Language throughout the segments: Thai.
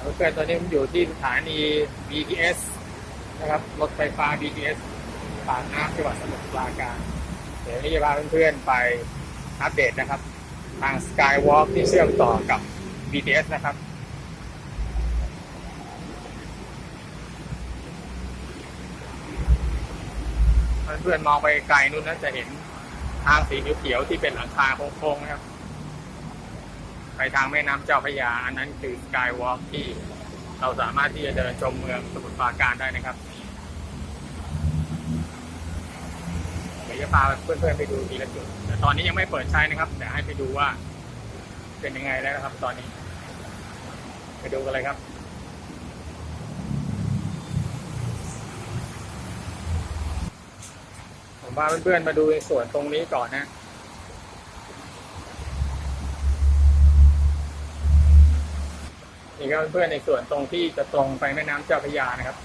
เพื่อนตอนนี้ผมอยู่ที่สถานี BTS นะครับรถไฟฟ้า BTS ปากน้ำจังหวัดสมุทรปราการ เดี๋ยวนี้จะพาเพื่อนๆไปอัปเดตนะครับ ทาง Skywalk ที่เชื่อมต่อกับ BTS นะครับเพื่อนๆมองไปไกลนู้นนะจะเห็นทางสีเขียวๆที่เป็นหลังคาโค้งๆนะครับ ไปทางแม่น้ำเจ้าพระยา อันนั้นคือสกายวอล์กที่เราสามารถที่จะเดินชมเมืองสมุทรปราการได้นะครับเดี๋ยวจะพาเพื่อนๆไปดูทีละจุดแต่ตอนนี้ยังไม่เปิดใช้นะครับเดี๋ยวให้ไปดูว่าเป็นยังไงแล้วนะครับ ตอนนี้ ไปดูกันเลยครับผมพาเพื่อนๆมาดูในส่วนตรงนี้ก่อนนะ นี่ครับเพื่อนๆในส่วนตรงที่จะตรงไปแม่น้ำเจ้าพระยานะครับ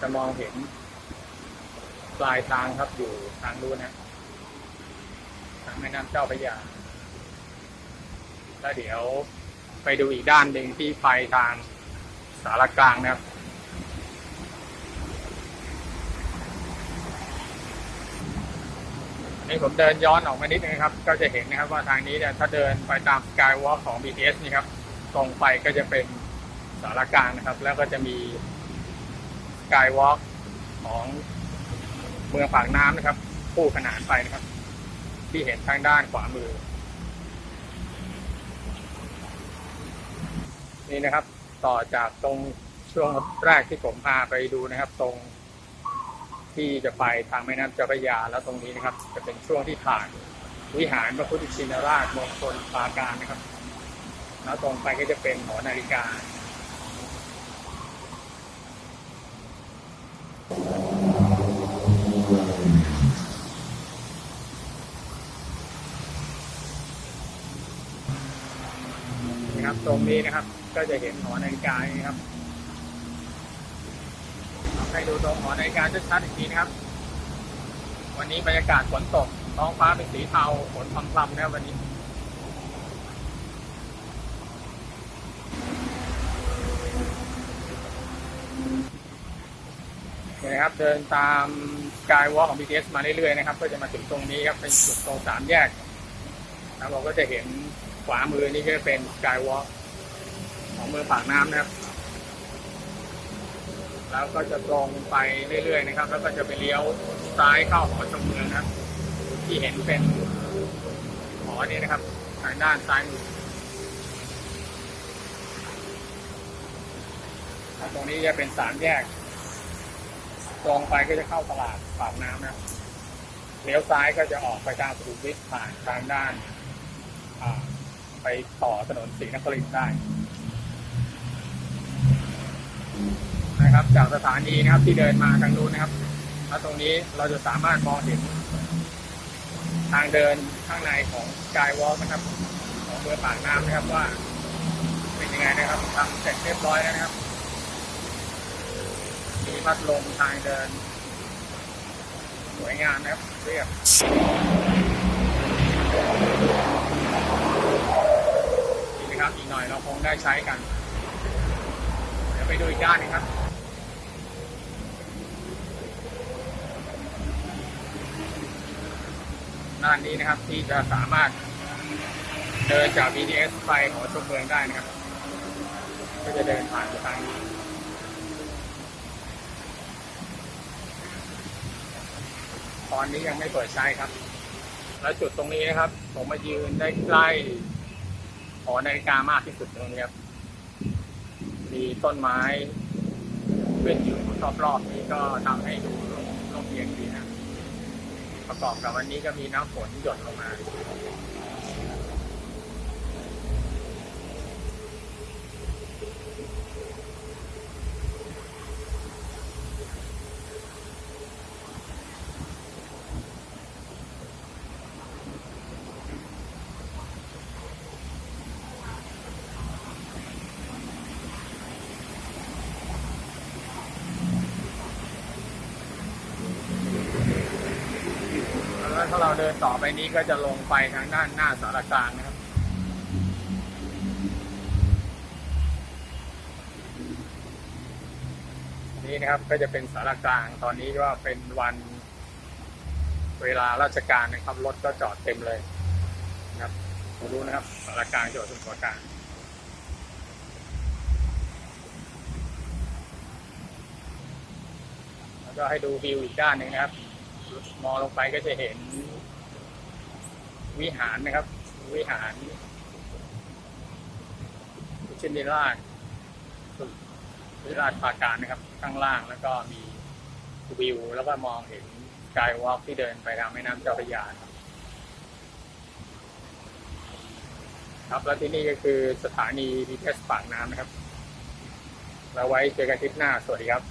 จะมองเห็นปลายทางครับอยู่ทางนู้นนะทางแม่น้ำเจ้าพระยา แล้วเดี๋ยวไปดูอีกด้านหนึ่งที่ไปทางสารกลางนะครับนี่ผมเดินย้อนออกมานิดนึงครับ ก็จะเห็นนะครับว่าทางนี้เนี่ยถ้าเดินไปตามสกายวอล์กของ BTS นี่ครับ ตรงไปก็จะเป็นสารกลางนะครับ แล้วก็จะมีสกายวอล์กของเมืองปากน้ำนะครับ คู่ขนานไปนะครับ ที่เห็นทางด้านขวามือ นี่นะครับ ต่อจากตรงช่วงแรกที่ผมพาไปดูนะครับ ตรงที่จะไปทางแม่น้ำเจ้าพระยาแล้วตรงนี้นะครับ จะเป็นช่วงที่ผ่านวิหารพระพุทธชินราชมงคลปาการนะครับ แล้วตรงไปก็จะเป็นหอนาฬิกา นะครับตรงนี้นะครับ ก็จะเห็นหอนาฬิกานี่ครับให้ดูตรงหอนาฬิกาชัดๆอีกทีนะครับ วันนี้บรรยากาศฝนตกท้องฟ้าเป็นสีเทาฝนพรำๆนะครับวันนี้ นะครับ เดินตามสกายวอล์ของ BTS มาเรื่อยๆนะครับ ก็จะมาถึงตรงนี้ครับ เป็นจุดตรงสามแยกแล้วเราก็จะเห็นขวามือนี่ก็เป็นสกายวอล์ของเมืองปากน้ำนะครับ แล้วก็จะตรงไปเรื่อยๆนะครับ แล้วก็จะไปเลี้ยวซ้ายเข้าหอชมเมืองนะครับ ที่เห็นเป็นหอนี้นะครับทางด้านซ้ายมือตรงนี้จะเป็นสามแยก ตรงไปก็จะเข้าตลาดปากน้ำนะเลี้ยวซ้ายก็จะออกไปทางสุขุมวิทผ่านทางด้านไปต่อถนนศรีนครินทร์ได้ นะครับ จากสถานีนะครับที่เดินมาทางนู้นนะครับแล้วตรงนี้เราจะสามารถมองเห็น ทางเดินข้างในของกายวอล์กนะครับของเมืองปากน้ำนะครับว่า เป็นยังไงนะครับทำเสร็จเรียบร้อยแล้วนะครับ พัดลมทางเดิน สวยงามนะครับเรียบดีนะครับอีกหน่อยเราคงได้ใช้กัน เดี๋ยวไปดูอีกด้านหนึงครับด้านนี้นะครับที่จะสามารถเดินจาก BTS ไปหอชมเมืองได้นะครับ ก็จะเดินผ่านไปทางนี้ ตอนนี้ยังไม่เปิดใช้ครับ และจุดตรงนี้นะครับ ผมมายืนได้ใกล้หอนาฬิกามากที่สุดตรงนี้ครับ มีต้นไม้ขึ้นอยู่รอบๆนี้ก็ทำให้ดูร่มเย็นดีนะ ประกอบกับวันนี้ก็มีน้ำฝนหยดลงมา แล้วถ้าเราเดินต่อไปนี้ก็จะลงไปทางด้านหน้าสารกลางนะครับนี้นะครับก็จะเป็นสารกลางตอนนี้ก็เป็นวันเวลาราชการนะครับรถก็จอดเต็มเลยนะครับผมรู้นะครับสารกลางจังหวัดสมุทรปราการแล้วก็ให้ดูวิวอีกด้านหนึ่งนะครับ มองลงไปก็จะเห็น วิหารนะครับ วิหารชินดิราชวิราชปาการนะครับ ข้างล่างแล้วก็มีวิว แล้วก็มองเห็นกายวอล์กที่เดินไปทางแม่น้ำเจ้าพระยาครับครับแล้วที่นี่ก็คือสถานีดีเทสปากน้ำนะครับ แล้วไว้เจอกันทริปหน้า สวัสดีครับ